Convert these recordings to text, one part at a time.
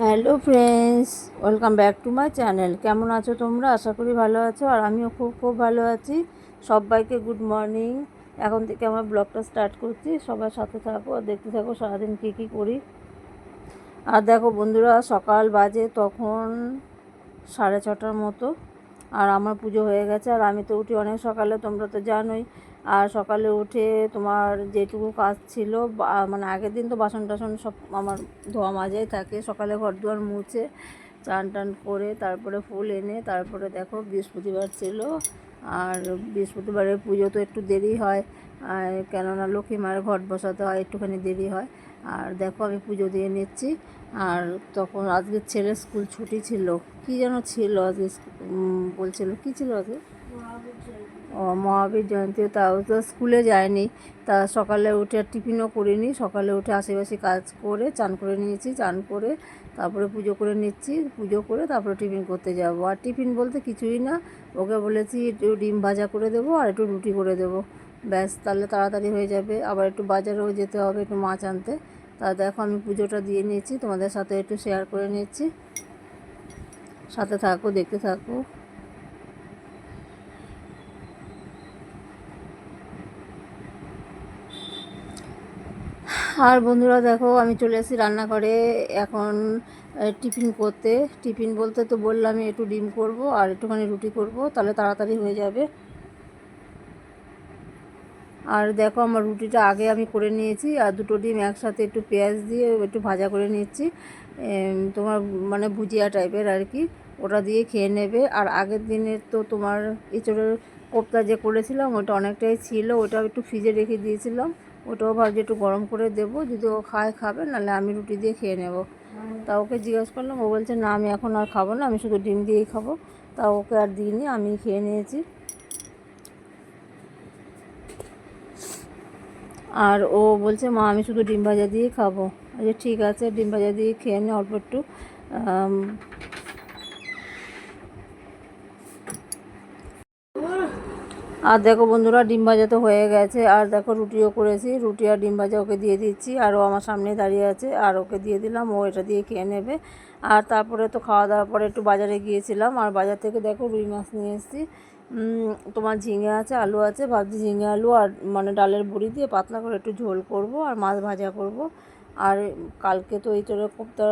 Hello friends welcome back to my channel কেমন আছো তোমরা? আশা করি ভালো আছো, আর আমিও খুব খুব ভালো আছি। সবাইকে গুড মর্নিং এখন থেকে আমার ব্লগটা স্টার্ট করছি। সবার সাথে থাকো, আর দেখতে থাকো সারাদিন কী কী করি। আর দেখো বন্ধুরা, সকাল বাজে তখন সাড়ে ছটার মতো। আর আমার পুজো হয়ে গেছে। আর আমি তো উঠি অনেক সকালে, তোমরা তো জানোই। আর সকালে উঠে তোমার যেটুকু কাজ ছিল মানে আগের দিন তো বাসন টাসন সব আমার ধোয়া মাজাই থাকে। সকালে ঘর দুয়ার মুছে চান টান করে তারপরে ফুল এনে, তারপরে দেখো বৃহস্পতিবার ছিল। আর বৃহস্পতিবারের পুজো তো একটু দেরি হয়। আর কেননা লক্ষ্মী মায়ের ঘট বসাতে হয়, একটুখানি দেরি হয়। আর দেখো আমি পুজো দিয়ে নিচ্ছি। আর তখন আজকে ছেলের স্কুল ছুটি ছিল। কি যেন ছিল আজকে বলছিল, কি ছিল আজকে? ও, মহাবীর জয়ন্তী। তাও তো স্কুলে যায়নি। তা সকালে উঠে টিফিনও করিনি। সকালে উঠে আশেপাশে কাজ করে চান করে নিয়েছি, চান করে তারপরে পুজো করে নিচ্ছি। পুজো করে তারপরে টিফিন করতে যাব। আর টিফিন বলতে কিছুই না। ওকে বলেছি একটু ডিম ভাজা করে দেবো আর একটু রুটি করে দেবো। ব্যাস, তাহলে তাড়াতাড়ি হয়ে যাবে। আবার একটু বাজারেও যেতে হবে, একটু মাছ আনতে। তা দেখো, আমি পুজোটা দিয়ে নিয়েছি, তোমাদের সাথে একটু শেয়ার করে নিচ্ছি সাথে থাকো, দেখতে থাকো। আর বন্ধুরা দেখো, আমি চলে এসেছি রান্নাঘরে। এখন টিফিন করতে। টিফিন বলতে তো বললাম একটু ডিম করব আর একটুখানি রুটি করব। তাহলে তাড়াতাড়ি হয়ে যাবে। আর দেখো আমার রুটিটা আগে আমি করে নিয়েছি আর দুটো ডিম একসাথে একটু পেঁয়াজ দিয়ে একটু ভাজা করে নিচ্ছি। তোমার মানে ভুজিয়া টাইপের আর কি, ওটা দিয়ে খেয়ে নেবে। আর আগের দিনের তো তোমার এঁচড়ের কোপ্তা যে করেছিলাম, ওটা অনেকটাই ছিল, ওটা একটু ফ্রিজে রেখে দিয়েছিলাম। ওটাও ভাবছি একটু গরম করে দেবো, যদি ও খায়, খাবে, নাহলে আমি রুটি দিয়ে খেয়ে নেব। তা ওকে জিজ্ঞেস করলাম, ও বলছে, না, আমি এখন আর খাব না, আমি শুধু ডিম দিয়েই খাব। তা ওকে আর দিইনি আমি খেয়ে নিয়েছি। আর ও বলছে, মা, আমি শুধু ডিম ভাজা দিয়েই খাব। আচ্ছা ঠিক আছে, ডিম ভাজা দিয়ে খেয়ে নে অল্প একটু। আর দেখো বন্ধুরা, ডিম ভাজা তো হয়ে গেছে। আর দেখো, রুটিও করেছি। রুটি আর ডিম ভাজা ওকে দিয়ে দিচ্ছি। আর ও আমার সামনে দাঁড়িয়ে আছে। আর ওকে দিয়ে দিলাম। ও এটা দিয়ে খেয়ে নেবে। আর তারপরে তো খাওয়া দাওয়ার পরে একটু বাজারে গিয়েছিলাম। আর বাজার থেকে দেখো রুই মাছ নিয়ে এসেছি। তোমার ঝিঙে আছে, আলু আছে, ভাবছি ঝিঙে আলু আর মানে ডালের বড়ি দিয়ে পাতলা করে একটু ঝোল করব আর মাছ ভাজা করব। আর কালকে তো এঁচড়ের কোপ্তা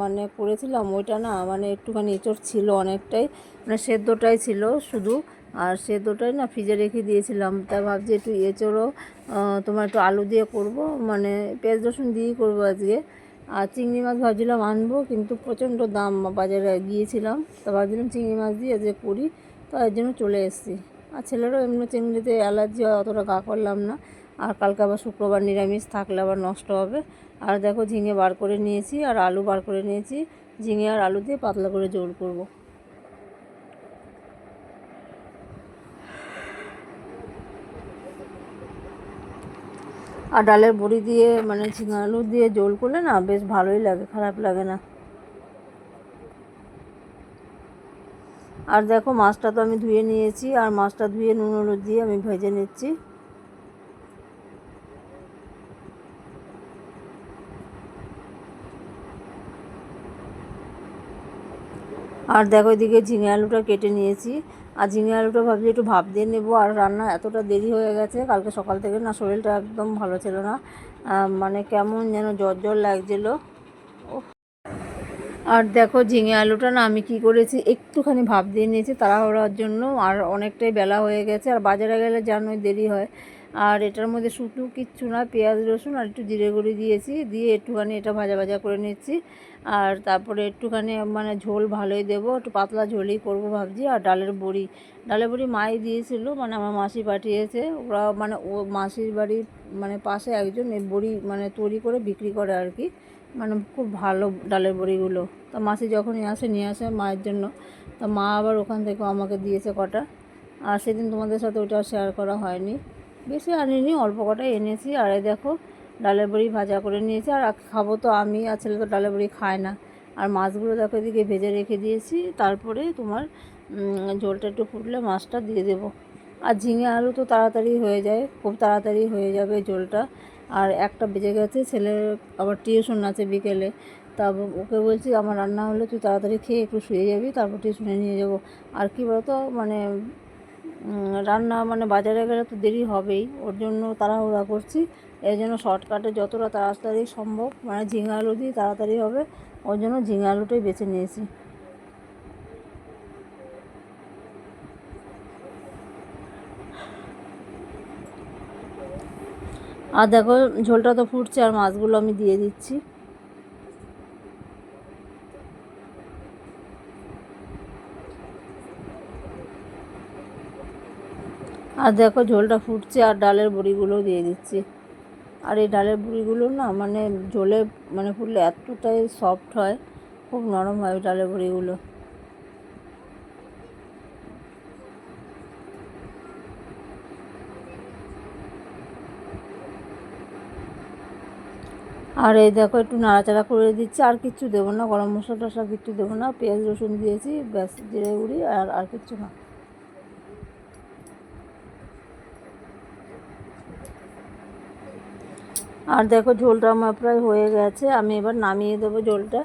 মানে করেছিলাম, ওইটা না মানে একটুখানি এঁচড় ছিল অনেকটাই মানে সেদ্ধটাই ছিল শুধু। আর সেদ্ধটাই না ফ্রিজে রেখে দিয়েছিলাম, তা ভাবছি একটু এঁচড়ও তোমার একটু আলু দিয়ে করব মানে পেঁয়াজ রসুন দিয়েই করব আজকে। আর চিংড়ি মাছ ভাবছিলাম আনব, কিন্তু প্রচণ্ড দাম বাজারে গিয়েছিলাম, তা ভাবছিলাম চিংড়ি মাছ দিয়ে আজকে করি। তো এর জন্য চলে এসেছি। আর ছেলেরও এমনি চিংড়িতে অ্যালার্জি হয়, অতটা গা করলাম না। আর কালকে আবার শুক্রবার নিরামিষ, থাকলে আবার নষ্ট হবে। আর দেখো ঝিঙে বার করে নিয়েছি, আর আলু বার করে নিয়েছি। ঝিঙে আর আলু দিয়ে পাতলা করে জোল করব। আর ডালের বড়ি দিয়ে মানে ঝিঙে আলু দিয়ে জোল করলে না বেশ ভালোই লাগে, খারাপ লাগে না। আর দেখো মাছটা তো আমি ধুয়ে নিয়েছি, আর মাছটা ধুয়ে নুন হলুদ দিয়ে আমি ভেজে নিচ্ছি। আর দেখো এদিকে ঝিঙে আলুটা কেটে নিয়েছি, আর ঝিঙে আলুটা ভাবছি একটু ভাব দিয়ে নেব, আর রান্না এতটা দেরি হয়ে গেছে, কালকে সকাল থেকে না শরীরটা একদম ভালো ছিল না মানে কেমন যেন জ্বর জ্বর লাগছিল। আর দেখো ঝিঙে আলুটা না আমি কি করেছি, একটুখানি ভাব দিয়ে নিয়েছি তাড়াহুড়ার জন্য, আর অনেকটাই বেলা হয়ে গেছে, আর বাজারে গেলে জানোই দেরি হয়। আর এটার মধ্যে শুধু কিচ্ছু না, পেঁয়াজ, রসুন আর একটু জিরে গুঁড়ি দিয়েছি, দিয়ে একটুখানি এটা ভাজা ভাজা করে নিচ্ছি। আর তারপরে একটুখানি মানে ঝোল ভালোই দেবো, একটু পাতলা ঝোলই করব ভাবছি। আর ডালের বড়ি ডালের বড়ি মাই দিয়েছিল মানে আমার মাসি পাঠিয়েছে, ওরা মানে ও মাসির বাড়ির মানে পাশে একজন এই বড়ি মানে তৈরি করে বিক্রি করে আর কি। মানে খুব ভালো ডালের বড়িগুলো। তা মাসি যখনই আসে, নিয়ে আসে মায়ের জন্য, তা মা আবার ওখান থেকে আমাকে দিয়েছে কটা। আর সেদিন তোমাদের সাথে ওটা শেয়ার করা হয়নি। বেশি আনিনি, অল্প কটাই এনেছি। আর দেখো, ডালের বড়ি ভাজা করে নিয়েছি। আর খাব তো আমি, আর ছেলে তো ডালের বড়ি খায় না। আর মাছগুলো দেখো এদিকে ভেজে রেখে দিয়েছি। তারপরে তোমার ঝোলটা একটু ফুটলে মাছটা দিয়ে দেবো। আর ঝিঙে আলু তো তাড়াতাড়ি হয়ে যায়, খুব তাড়াতাড়ি হয়ে যাবে ঝোলটা। আর একটা বেজে গেছে ছেলের আবার টিউশন আছে বিকেলে। তা ওকে বলছি, আমার রান্না হলে তুই তাড়াতাড়ি খেয়ে একটু শুয়ে যাবি, তারপর টিউশনে নিয়ে যাব। আর কি বলতো মানে রান্না মানে বাজারে গেলে তো দেরি হবেই। ওর জন্য তাড়াহুড়া করছি। এই জন্য শর্টকাটে যতটা তাড়াতাড়ি সম্ভব মানে ঝিঙে আলু দিয়ে তাড়াতাড়ি হবে, ওর জন্য ঝিঙে আলুটাই বেছে নিয়েছি। আর দেখো, ঝোলটা তো ফুটছে আর মাছগুলো আমি দিয়ে দিচ্ছি। আর দেখো, ঝোলটা ফুটছে আর ডালের বড়িগুলোও দিয়ে দিচ্ছি। আর এই ডালের বড়িগুলো না মানে ঝোলে মানে ফুটলে এতটাই সফট হয়, খুব নরম হয় ডালের বড়িগুলো। আর এই দেখো একটু নাড়াচাড়া করে দিচ্ছি, আর কিচ্ছু দেবো না, গরম মশলা টশলা কিচ্ছু দেবো না, পেঁয়াজ রসুন দিয়েছি, ব্যাস, জিরে গুঁড়ি, আর আর কিচ্ছু না। আর দেখো ঝোলটা আমার প্রায় হয়ে গেছে, আমি এবার নামিয়ে দেবো ঝোলটা।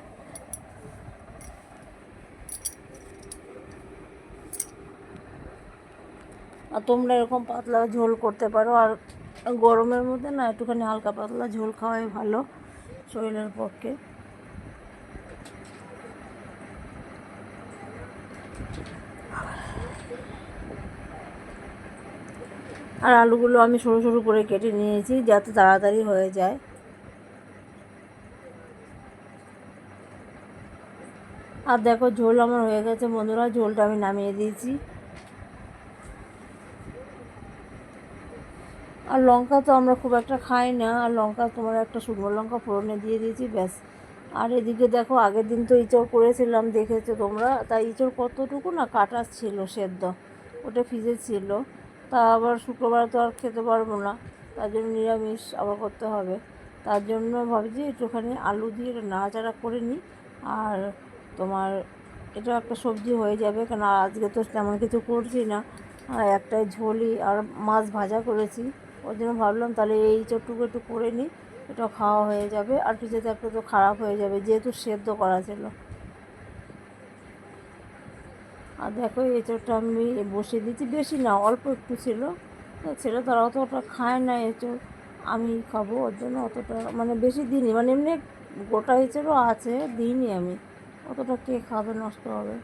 আর তোমরা এরকম পাতলা ঝোল করতে পারো, আর গরমের মধ্যে না একটুখানি হালকা পাতলা ঝোল খাওয়াই ভালো। শরীরের পক্ষে। আর আলুগুলো আমি সরু সরু করে কেটে নিয়েছি যাতে তাড়াতাড়ি হয়ে যায়। আর দেখো ঝোল আমার হয়ে গেছে বন্ধুরা, ঝোলটা আমি নামিয়ে দিয়েছি। আর লঙ্কা তো আমরা খুব একটা খাই না, আর লঙ্কা তোমার একটা শুকনো লঙ্কা ফোড়নে দিয়ে দিয়েছি, ব্যাস। আর এদিকে দেখো, আগের দিন তো ইঁচড় করেছিলাম, দেখেছ তোমরা? তাই ইঁচড় কতটুকু না কাটা ছিল সেদ্ধ, ওটা ফ্রিজে ছিল। তা আবার শুক্রবার তো আর খেতে পারব না, তার জন্য নিরামিষ আবার করতে হবে। তার জন্য ভাবছি একটুখানি আলু দিয়ে এটা নাড়াচাড়া করে নিই, আর তোমার এটা একটা সবজি হয়ে যাবে, কেন আজকে তো তেমন কিছু করছি না। একটাই ঝোলই, আর মাছ ভাজা করেছি। ওই জন্য ভাবলাম তাহলে এই চটটুকু একটু করে নিই, এটা খাওয়া হয়ে যাবে। আর ফ্রিজে থাকলে তো খারাপ হয়ে যাবে, যেহেতু সেদ্ধ করা ছিল। আর দেখো এঁচোড়টা আমি বসিয়ে দিচ্ছি বেশি না, অল্প একটু ছিল। ছেলে তারা অতটা খায় না এঁচোড়, আমি খাব ওর জন্য অতটা মানে বেশি দিইনি মানে এমনি গোটা এঁচোড়ও আছে, দিইনি আমি। অতটা কে খাবে, নষ্ট হবে।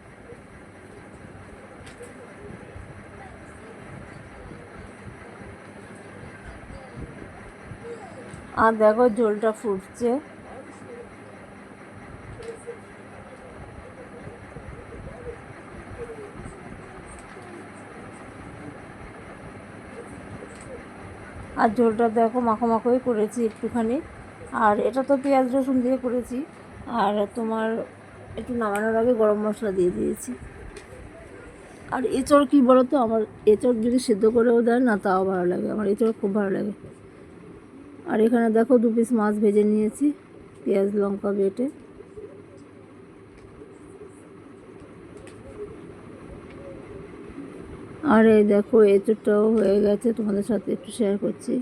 আর দেখো ঝোলটা ফুটছে। আর ঝোলটা দেখো মাখো মাখোই করেছি একটুখানি। আর এটা তো পেঁয়াজ রসুন দিয়ে করেছি। আর তোমার একটু নামানোর আগে গরম মশলা দিয়ে দিয়েছি। আর এঁচড় কী বলো তো আমার এঁচড় যদি সেদ্ধ করেও দেয় না, তাও ভালো লাগে। আমার এঁচড় খুব ভালো লাগে। আর এখানে দেখো দু পিস মাছ ভেজে নিয়েছি, পেঁয়াজ, লঙ্কা বেটে। আর এই দেখো এতটাও হয়ে গেছে, তোমাদের সাথে একটু শেয়ার করছি।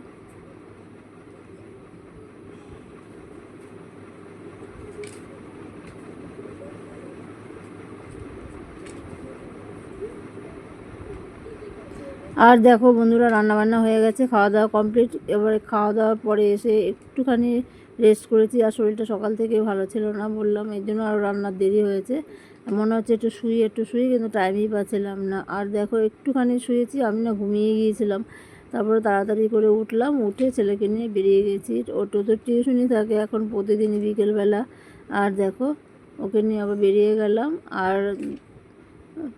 আর দেখো বন্ধুরা রান্না বান্না হয়ে গেছে খাওয়া দাওয়া কমপ্লিট এবারে খাওয়া দাওয়ার পরে এসে একটুখানি রেস্ট করেছি। আর শরীরটা সকাল থেকে ভালো ছিল না বললাম এই জন্য আরও রান্নার দেরি হয়েছে। মনে হচ্ছে একটু শুই একটু শুই, কিন্তু টাইমই পাচ্ছিলাম না। আর দেখো একটুখানি শুয়েছি, আমি না ঘুমিয়ে গিয়েছিলাম। তারপরে তাড়াতাড়ি করে উঠলাম, উঠে ছেলেকে নিয়ে বেরিয়ে গেছি। ওটো তো টিউশনই থাকে এখন প্রতিদিনই বিকেলবেলা। আর দেখো, ওকে নিয়ে আবার বেরিয়ে গেলাম। আর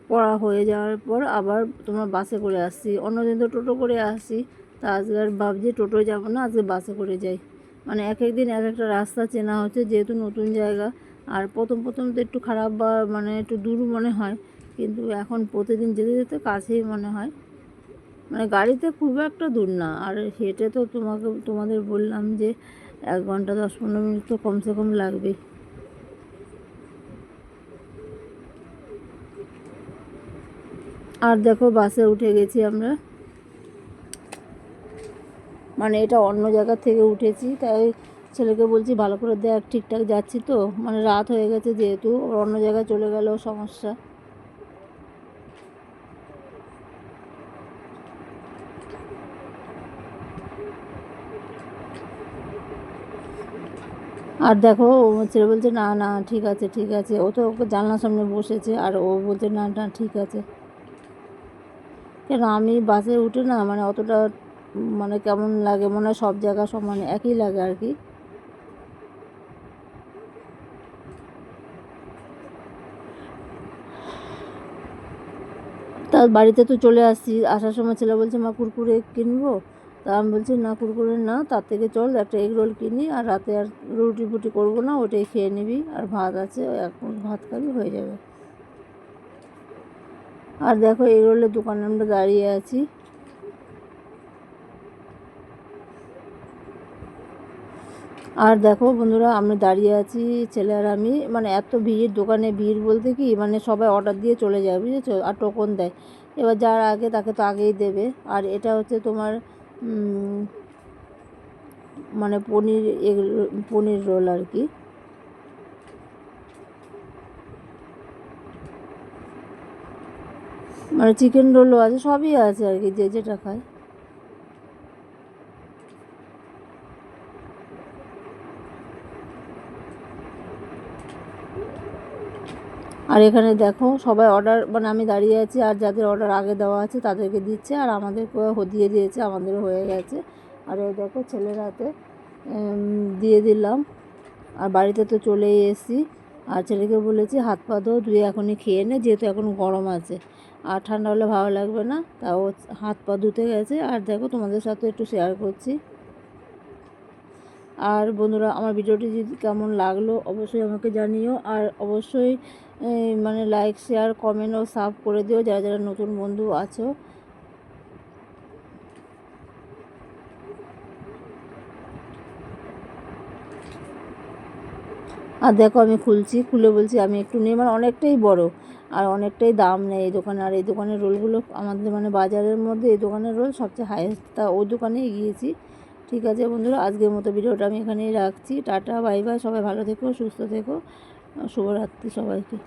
পড়া হয়ে যাওয়ার পর আবার তোমার বাসে করে আসছি। অন্যদিন তো টোটো করে আসি। তা আজকে আর ভাবছি টোটো যাব না, আজকে বাসে করে যাই। মানে এক এক দিন এক একটা রাস্তা চেনা হচ্ছে, যেহেতু নতুন জায়গা। আর প্রথম প্রথম তো একটু খারাপ বা মানে একটু দূর মনে হয়। কিন্তু এখন প্রতিদিন যেতে যেতে কাছেই মনে হয়। মানে গাড়িতে খুব একটা দূর না। আর হেঁটে তো তোমাকে, তোমাদের বললাম যে এক ঘণ্টা দশ পনেরো মিনিট তো কমসে কম লাগবেই। আর দেখো বাসে উঠে গেছি আমরা। মানে এটা অন্য জায়গা থেকে উঠেছি, তাই ছেলেকে বলছি ভালো করে দেখ, ঠিকঠাক যাচ্ছি তো। মানে রাত হয়ে গেছে যেহেতু অন্য জায়গায় চলে গেলেও সমস্যা। আর দেখো, ও ছেলে বলছে, না না, ঠিক আছে ঠিক আছে। ও তো ওকে জানলার সামনে বসেছে, আর ও বলছে, না না, ঠিক আছে। কেন? আমি বাসে উঠে না মানে অতটা মানে কেমন লাগে, মনে হয় সব জায়গা সমান একই লাগে আর কি। তার বাড়িতে তো চলে আসছি, আসার সময় ছেলে বলছে, মা, কুরকুরে কিনবো? তা আমি বলছি, না, কুরকুরে না, তার থেকে চল, একটা এগ রোল কিনি, আর রাতে আর রুটি ফুটি করব না, ওটাই খেয়ে নিবি, আর ভাত আছে এখন ভাত খাবি, হয়ে যাবে। আর দেখো এগ রোলের দোকানে আমরা দাঁড়িয়ে আছি। আর দেখো বন্ধুরা আমি দাঁড়িয়ে আছি, ছেলে আর আমি। মানে এত ভিড়, দোকানে ভিড় বলতে কি? মানে সবাই অর্ডার দিয়ে চলে যায়, বুঝেছ? আর টোকন দেয়। এবার যার আগে, তাকে তো আগেই দেবে। আর এটা হচ্ছে তোমার মানে পনির এগ- পনির রোল আর কি। মানে চিকেন রোলও আছে, সবই আছে আর কি, যে যেটা খায়। আর এখানে দেখো, সবাই অর্ডার মানে আমি দাঁড়িয়ে আছি, আর যাদের অর্ডার আগে দেওয়া আছে তাদেরকে দিচ্ছে, আর আমাদেরকে দিয়ে দিয়েছে আমাদেরও হয়ে গেছে। আর এই দেখো ছেলের হাতে দিয়ে দিলাম। আর বাড়িতে তো চলেই এসেছি। আর ছেলেকে বলেছি, হাত পা ধো ধুয়ে এখনই খেয়ে নে, যেহেতু এখন গরম আছে। আর ঠান্ডা হলে ভালো লাগবে না। তাও হাত পা ধুতে গেছে। আর দেখো, তোমাদের সাথে একটু শেয়ার করছি। আর বন্ধুরা, আমার ভিডিওটি যদি কেমন লাগল, অবশ্যই আমাকে জানিও। আর অবশ্যই মানে লাইক শেয়ার কমেন্ট ও সাব করে দিও, যারা যারা নতুন বন্ধু আছো। আর দেখো, আমি খুলছি, খুলে বলছি, আমি একটু নিই মানে অনেকটাই বড়। আর অনেকটাই দাম নেই এই দোকানে। আর এই দোকানের রোলগুলো আমাদের মানে বাজারের মধ্যে এই দোকানের রোল সবচেয়ে হায়েস্ট তা ওই দোকানেই গিয়েছি। ঠিক আছে বন্ধুরা, আজকের মতো ভিডিওটা আমি এখানেই রাখছি। টাটা বাই বাই সবাই ভালো থেকো, সুস্থ থেকো। শুভরাত্রি সবাইকে।